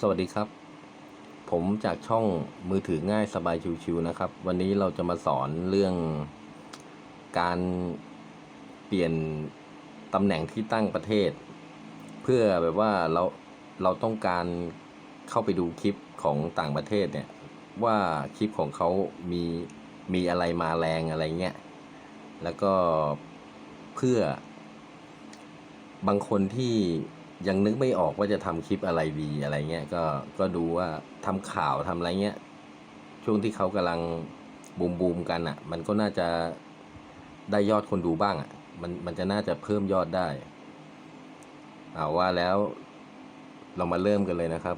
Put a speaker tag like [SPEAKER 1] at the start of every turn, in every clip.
[SPEAKER 1] สวัสดีครับ ผมจากช่องมือถือง่ายสบายชิวๆนะครับ วันนี้เราจะมาสอนเรื่องการเปลี่ยนตำแหน่งที่ตั้งประเทศ เพื่อแบบว่าเราเราต้องการเข้าไปดูคลิปของต่างประเทศเนี่ย ว่าคลิปของเขามีมีอะไรมาแรงอะไรเงี้ยแล้วก็เพื่อบางคนที่ ยังนึกไม่ออกว่าจะทำคลิปอะไรดีอะไรเงี้ยก็ก็ดูว่าทำข่าวทำอะไรเงี้ยช่วงที่เขากำลังบูมบูมๆกันอะ่ะ มันก็น่าจะได้ยอดคนดูบ้างอะ่ะมันมันจะน่าจะเพิ่มยอดได้เอาว่าแล้วเรามาเริ่มกันเลยนะครับ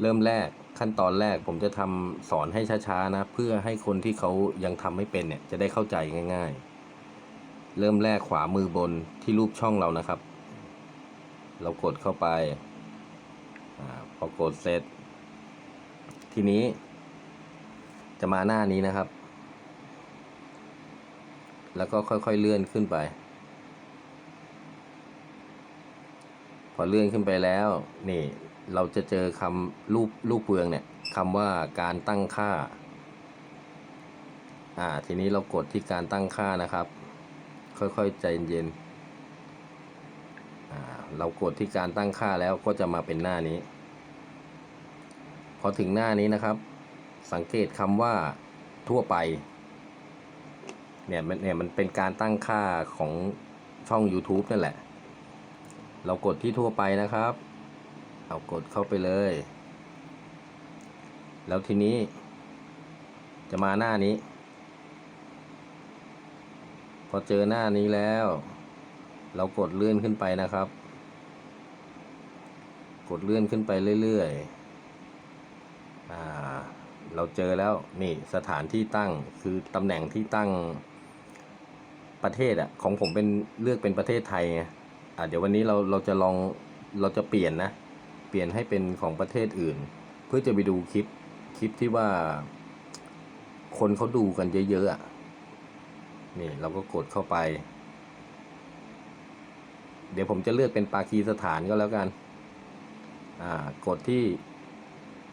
[SPEAKER 1] เริ่มแรกขั้นตอนแรกผมจะทำสอนให้ช้าๆนะ เพื่อให้คนที่เขายังทำไม่เป็นเนี่ย จะได้เข้าใจง่าย ๆ เริ่มแรกขวามือบนที่รูปช่องเรานะครับ เรากดเข้าไปอพอกดเสร็จ ทีนี้ จะมาหน้านี้นะครับ แล้วก็ค่อยๆเลื่อนขึ้นไป พอเลื่อนขึ้นไปแล้ว นี่ เราจะเจอคำรูปรูปเปลืองเนี่ยคำว่าการตั้งค่า อ่า ทีนี้เรากดที่การตั้งค่านะครับ ค่อยๆ ใจเย็นเรากดที่การตั้งค่าแล้วก็จะมาเป็นหน้านี้ พอถึงหน้านี้นะครับ สังเกตคำว่าทั่วไป เนี่ยมันเนี่ยมันเป็นการตั้งค่าของช่อง YouTube นั่นแหละ เรากดที่ทั่วไปนะครับ เอากดเข้าไปเลย แล้วทีนี้จะมาหน้านี้ พอเจอหน้านี้แล้ว เรากดเลื่อนขึ้นไปนะครับ กดเลื่อนขึ้นไปเรื่อยๆเราเจอแล้วนี่สถานที่ตั้งคือตำแหน่งที่ตั้งประเทศอะของผมเป็นเลือกเป็นประเทศไทยอ่าเดี๋ยววันนี้เราเราจะลองเราจะเปลี่ยนนะ เปลี่ยนให้เป็นของประเทศอื่น เพื่อจะไปดูคลิปคลิปที่ว่า คนเขาดูกันเยอะๆอะ นี่เราก็กดเข้าไป เดี๋ยวผมจะเลือกเป็นปากีสถานก็แล้วกัน อ่ากดที่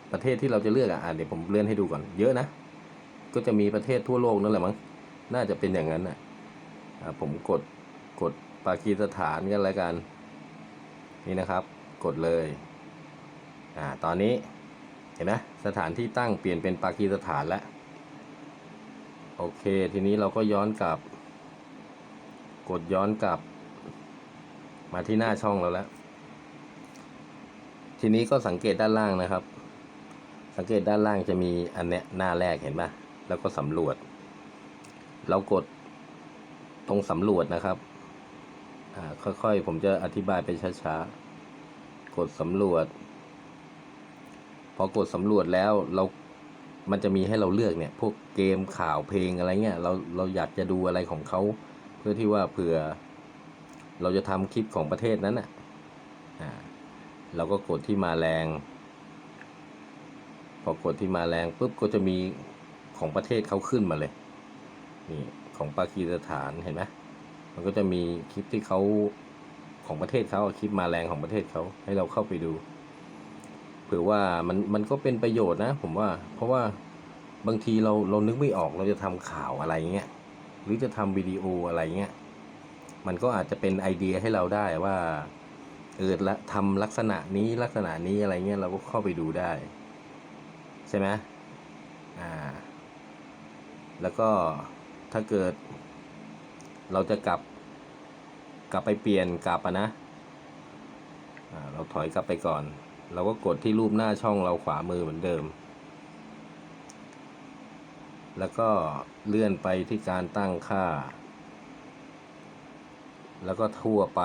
[SPEAKER 1] ประเทศที่เราจะเลือกอะอะเดี๋ยวผมเลื่อนให้ดูก่อน เยอะนะ ก็จะมีประเทศทั่วโลกนั่นแหละมั้ง น่าจะเป็นอย่างนั้นอะอ่าผมกดกดปากีสถานกันแล้วกัน นี่นะครับ กดเลย อ่า ตอนนี้เห็นไหมสถานที่ตั้งเปลี่ยนเป็นปากีสถานแล้ว โอเค ทีนี้เราก็ย้อนกลับ กดย้อนกลับ มาที่หน้าช่องเราแล้ว ทีนี้ก็สังเกตด้านล่างนะครับ สังเกตด้านล่างจะมีอันเนี้ยหน้าแรกเห็นปะแล้วก็สำรวจ เรากดตรงสำรวจนะครับอ่าค่อยๆ ผมจะอธิบายไปช้าๆ กดสำรวจ พอกดสำรวจแล้วเรา มันจะมีให้เราเลือกเนี่ย พวกเกมข่าวเพลงอะไรเงี้ยเราเราอยากจะดูอะไรของเขาเพื่อที่ว่าเผื่อ เราจะทำคลิปของประเทศนั้นอะอ่าเราก็กดที่มาแรง พอกดที่มาแรงปุ๊บก็จะมีของประเทศเขาขึ้นมาเลยนี่ของปากีสถานเห็นไหมมันก็จะมีคลิปที่เขาของประเทศเขาคลิปมาแรงของประเทศเขาให้เราเข้าไปดู ผื่อว่ามันมันก็เป็นประโยชน์นะ ผมว่า เพราะว่าบางทีเราเรานึกไม่ออกเราจะทำข่าวอะไรเงี้ยหรือจะทำวิดีโออะไรเงี้ยมันก็อาจจะเป็นไอเดียให้เราได้ว่าเออละทำลักษณะนี้ลักษณะนี้อะไรเงี้ยเราก็เข้าไปดูได้ ใช่ไหมอ่า แล้วก็ถ้าเกิด เราจะกลับ กลับไปเปลี่ยนกลับอะนะอ่าเราถอยกลับไปก่อน เราก็กดที่รูปหน้าช่องเราขวามือเหมือนเดิม แล้วก็เลื่อนไปที่การตั้งค่า แล้วก็ทั่วไป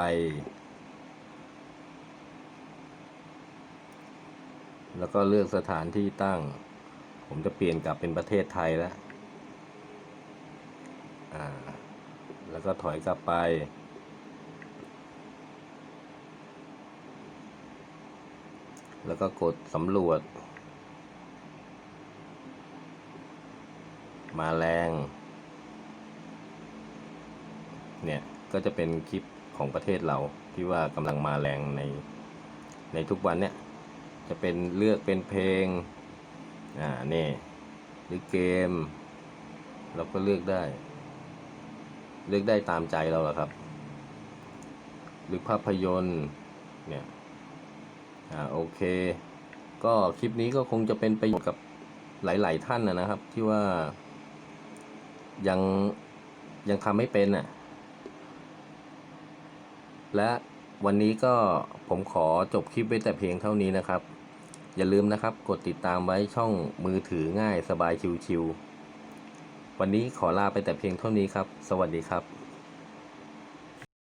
[SPEAKER 1] แล้วก็เลือกสถานที่ตั้ง ผมจะเปลี่ยนกลับเป็นประเทศไทยแล้ว แล้วก็ถอยกลับไป แล้วก็กดสำรวจ มาแรง เนี่ย ก็จะเป็นคลิปของประเทศเราที่ว่ากำลังมาแรงในในทุกวันเนี่ย จะเป็นเลือกเป็นเพลง อ่า นี่ หรือเกม เราก็เลือกได้ เลือกได้ตามใจเราหรอครับ หรือภาพยนตร์เนี่ย อ่าโอเค ก็คลิปนี้ก็คงจะเป็นประโยชน์กับหลาย ๆ ท่านนะนะครับ ที่ว่า ยังยังทำไม่เป็นอะ และวันนี้ก็ผมขอจบคลิปไว้แต่เพียงเท่านี้นะครับ อย่าลืมนะครับ กดติดตามไว้ช่องมือถือง่ายสบายชิวๆวันนี้ขอลาไปแต่เพียงเท่านี้ครับ สวัสดีครับ